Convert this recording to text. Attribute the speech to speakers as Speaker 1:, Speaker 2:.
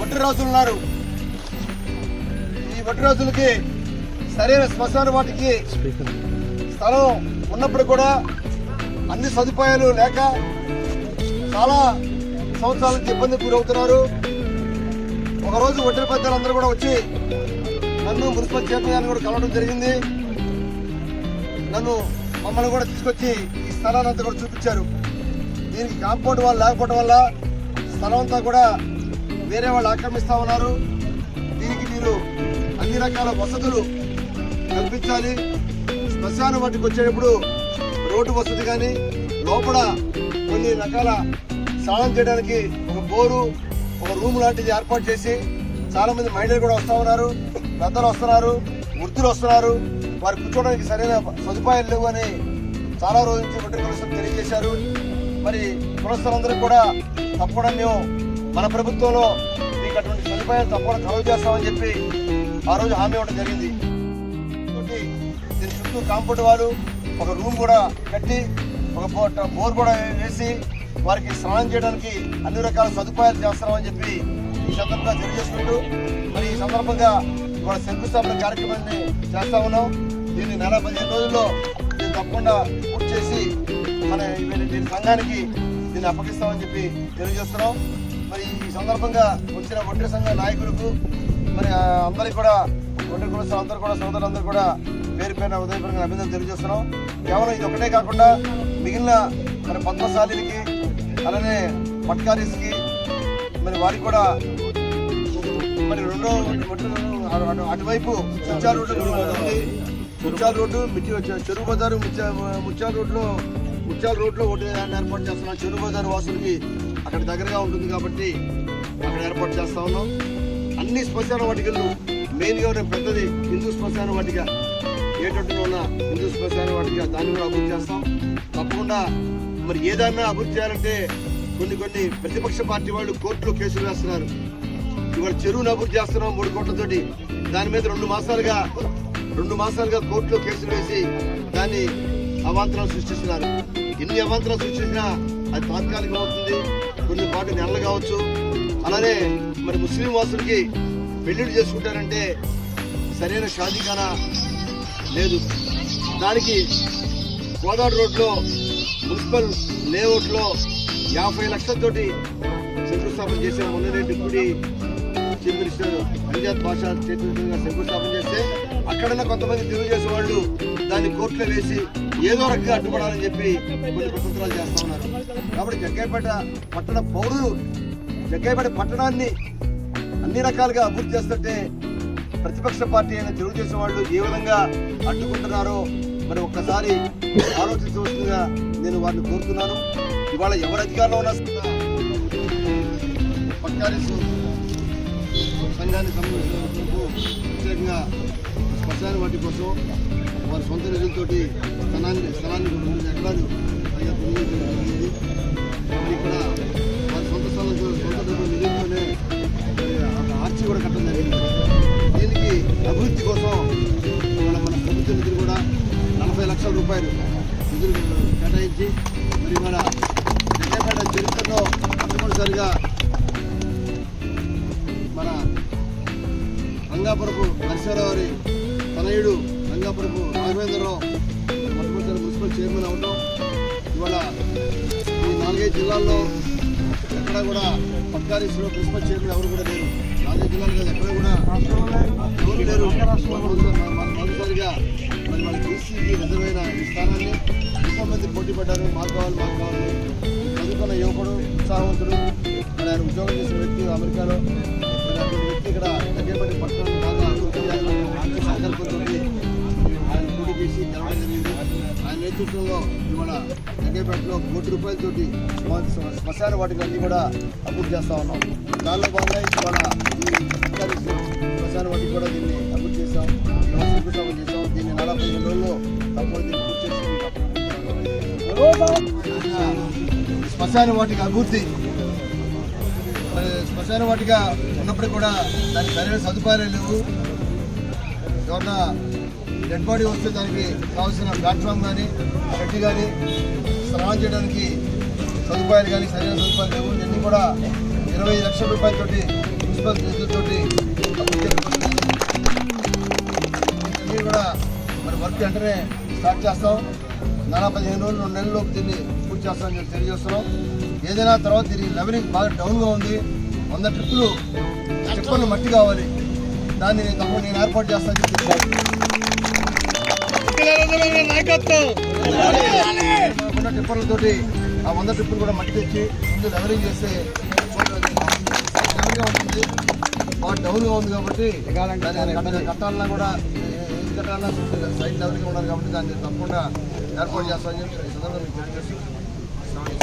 Speaker 1: ఒంటి రోజులు ఉన్నారు. ఈ ఒంటి రోజులకి సరైన శ్మశాన వాటికి స్థలం ఉన్నప్పుడు కూడా అన్ని సదుపాయాలు లేక చాలా సంవత్సరాల నుంచి ఇబ్బంది గురవుతున్నారు. ఒకరోజు ఒంటరి పెద్దలందరూ కూడా వచ్చి నన్ను మున్సిపల్ చైర్మన్ గారిని కూడా కలవడం జరిగింది. నన్ను మమ్మల్ని కూడా తీసుకొచ్చి ఈ స్థలాన్ని అంతా కూడా చూపించారు. దీనికి కాంపౌండ్ వాళ్ళు లేకపోవడం వల్ల స్థలం అంతా కూడా వేరే వాళ్ళు ఆక్రమిస్తూ ఉన్నారు. దీనికి మీరు అన్ని రకాల వసతులు కల్పించాలి. శ్మశాన వాటికి వచ్చేటప్పుడు రోడ్డు వస్తుంది కానీ లోపల కొన్ని రకాల స్నానం చేయడానికి ఒక బోరు ఒక రూమ్ లాంటిది ఏర్పాటు చేసి చాలామంది మహిళలు కూడా వస్తూ ఉన్నారు పెద్దలు వస్తున్నారు వృద్ధులు వస్తున్నారు. వారు కూర్చోవడానికి సరైన సదుపాయాలు లేవు అని చాలా రోజుల నుంచి ఒంటరి కమిషన్ తెలియజేశారు. మరి కులస్తులందరూ కూడా తప్పకుండా మేము మన ప్రభుత్వంలో మీకు అటువంటి సదుపాయాలు తప్పకుండా కలుగు చేస్తామని చెప్పి ఆ రోజు హామీ ఇవ్వడం జరిగింది. దీని చుట్టూ కాంపౌండ్ వాళ్ళు ఒక రూమ్ కూడా కట్టి ఒక బో- బోర్ కూడా వేసి వారికి స్నానం చేయడానికి అన్ని రకాల సదుపాయాలు చేస్తామని చెప్పి ఈ సందర్భంగా తెలియజేసుకుంటూ మరి ఈ సందర్భంగా ఇవాళ శంకుస్థాపన కార్యక్రమాన్ని చేస్తా ఉన్నాం. దీన్ని నెల పదిహేను రోజుల్లో దీన్ని తప్పకుండా పూర్తి చేసి మన దీని సంఘానికి దీన్ని అప్పగిస్తామని చెప్పి తెలియజేస్తున్నాం. మరి ఈ సందర్భంగా వచ్చిన ఒంటరి సంఘ నాయకులకు మరి అందరికీ కూడా ఒంటరి కులస్తులు అందరూ కూడా సోదరులందరూ కూడా పేరు పేరున ఉదయపరంగా అభినందన తెలియజేస్తున్నాం. కేవలం ఇది ఒకటే కాకుండా మిగిలిన మరి పద్మశాలికి అలానే పట్కారీస్కి మరి వారికి కూడా మరి రెండో అటు- అటువైపు ముత్యాల రోడ్డు ఉంది. ముత్యాల రోడ్డు మిట్టి చెరువు బజారు ముత్యా ముత్యాల రోడ్లో ముత్యాల రోడ్లో ఒకటి ఏర్పాటు చేస్తున్నాం. చెరువు బజారు వాసులకి అక్కడ దగ్గరగా ఉంటుంది కాబట్టి అక్కడ ఏర్పాటు చేస్తా ఉన్నాం. అన్ని శ్మశాన వాటికలు మెయిన్గా పెద్దది హిందూ శ్మశాన వాటిక. ఏటట్టున ఉన్న హిందూ శ్మశాన వాటికి దాన్ని కూడా అభివృద్ధి చేస్తాం. తప్పకుండా మరి ఏదైనా అభివృద్ధి చేయాలంటే కొన్ని కొన్ని ప్రతిపక్ష పార్టీ వాళ్ళు కోర్టులో కేసులు వేస్తున్నారు. ఇవాళ చెరువును అభివృద్ధి చేస్తున్నాం మూడు కోట్లతోటి. దాని మీద రెండు మాసాలుగా రెండు మాసాలుగా కోర్టులో కేసులు వేసి దాన్ని అవాంతరాలు సృష్టిస్తున్నారు. ఎన్ని అవాంతరాలు సృష్టించినా అది తాత్కాలికం అవుతుంది. కొన్ని పాటు నెలలు కావచ్చు. అలానే మరి ముస్లిం వాసులకి పెళ్ళిళ్ళు చేసుకుంటారంటే సరైన షాదీఖానా లేదు. దానికి గోదావరి రోడ్లో మున్సిపల్ లేఅవుట్లో యాభై లక్షలతోటి శంకుస్థాపన చేసే మొన్ననే deputy chief minister Amjad Basha చేతులుగా శంకుస్థాపన చేస్తే అక్కడన్న కొంతమంది తెలుగుదేశం వాళ్ళు దాన్ని కోర్టులో వేసి ఏదో రకంగా అడ్డుపడాలని చెప్పి కొన్ని కుతంత్రాలు చేస్తా ఉన్నారు. కాబట్టి జగ్గైపేట పట్టణ పౌరులు జగ్గైపేట పట్టణాన్ని అన్ని రకాలుగా అభివృద్ధి చేస్తుంటే ప్రతిపక్ష పార్టీ అయిన తెలుగుదేశం వాళ్ళు ఏ విధంగా అడ్డుకుంటున్నారో మరి ఒక్కసారి ఆలోచించవలసిందిగా నేను వారిని కోరుతున్నాను. ఇవాళ ఎవరు అధికారంలో ఉన్నా సరే పట్టారీసు సంఘానికి సంబంధించిన ప్రత్యేకంగా శ్మశాన వాటి కోసం వారి సొంత నిధులతోటి స్థలాన్ని స్థలాన్ని ఒక రెండు ఎకరాలు పైగా లక్షల రూపాయలు నిధులు కేటాయించి మరి మన జగ్గపేట చరిత్రలో మొట్టమొదటిసారిగా మన రంగాపురపు నరసింహరావు గారి తనయుడు రంగాపురపు రాఘవేంద్రరావు మొట్టమొదటి మున్సిపల్ చైర్మన్ అవడం ఇవాళ ఈ నాలుగైదు జిల్లాల్లో ఎక్కడ కూడా పట్టారీస్లో మున్సిపల్ చైర్మన్ ఎవరు కూడా లేరు. నాలుగైదు జిల్లాలు కాదు ఎక్కడ కూడా ఎవరు లేరు. మొదటిసారిగా మరి మన బీసీకి నిజమైన ఈ స్థానాన్ని ఎంతో పోటీ పడ్డారు. మాకు కావాలి మాకు కావాలి. చదువుకున్న యువకుడు ఉత్సాహవంతుడు మరి ఆయన ఉద్యోగం చేసిన వ్యక్తి అమెరికాలో మరి అటువంటి వ్యక్తి ఇక్కడ దగ్గరపడి పట్టణం బాగా అభివృద్ధి చేయాలని మంచి చేసి గెలవడం జరిగింది ఆయన నేతృత్వంలో ఇవాళ జగ్గేపేటలో కోటి రూపాయలతోటి శ్మ- శ్మశాన వాటికి అన్ని కూడా అభివృద్ధి చేస్తూ ఉన్నాం. దానిలో భాగంగా ఇవాళ ఈ శ్మశాన వాటికి కూడా దీన్ని అభివృద్ధి చేస్తాం ఇవాళ శంకుస్థాపన చేస్తాం దీన్ని నలభై ఐదు రోజుల్లో తప్పకుండా దీన్ని పూర్తి చేసి శ్మశాన వాటికి అభివృద్ధి. శ్మశాన వాటిగా ఉన్నప్పుడు కూడా దానికి సరైన సదుపాయాలు లేవు. ఎవరన్నా డెడ్ బాడీ వస్తే దానికి కావాల్సిన ప్లాట్ఫామ్ కానీ గట్టి కానీ స్నానం చేయడానికి సదుపాయాలు కానీ సరైన సదుపాయాలు లేవు. ఇవన్నీ కూడా ఇరవై లక్షల రూపాయలతోటి మున్సిపల్ నిధులతోటి ఇవన్నీ కూడా మరి వర్క్ వెంటనే స్టార్ట్ చేస్తాం. నానా పదిహేను రోజులు రెండు నెలల్లోపు దీన్ని పూర్తి చేస్తామని చెప్పి తెలియజేస్తున్నాం. ఏదైనా తర్వాత దీనికి లెవెలింగ్ బాగా డౌన్గా ఉంది. వంద ట్రిప్పులు ట్రిప్పులు మట్టి కావాలి. దాన్ని నేను తప్పకుండా నేను ఏర్పాటు చేస్తానని ఉన్న టిప్పర్లతోటి ఆ వంద ట్రిప్పులు కూడా మట్టి తెచ్చి ముందు లెవెలింగ్ చేస్తే ఉంటుంది. బాగా డౌన్గా ఉంది కాబట్టి కట్టాలన్నా కూడా ఏ- కట్టాలన్నా సైడ్ లెవెల్గా ఉండాలి కాబట్టి దాన్ని తప్పకుండా ఏర్పాటు చేస్తామని చెప్పి ఈ సందర్భంగా మీకు తెలియజేస్తున్నాను.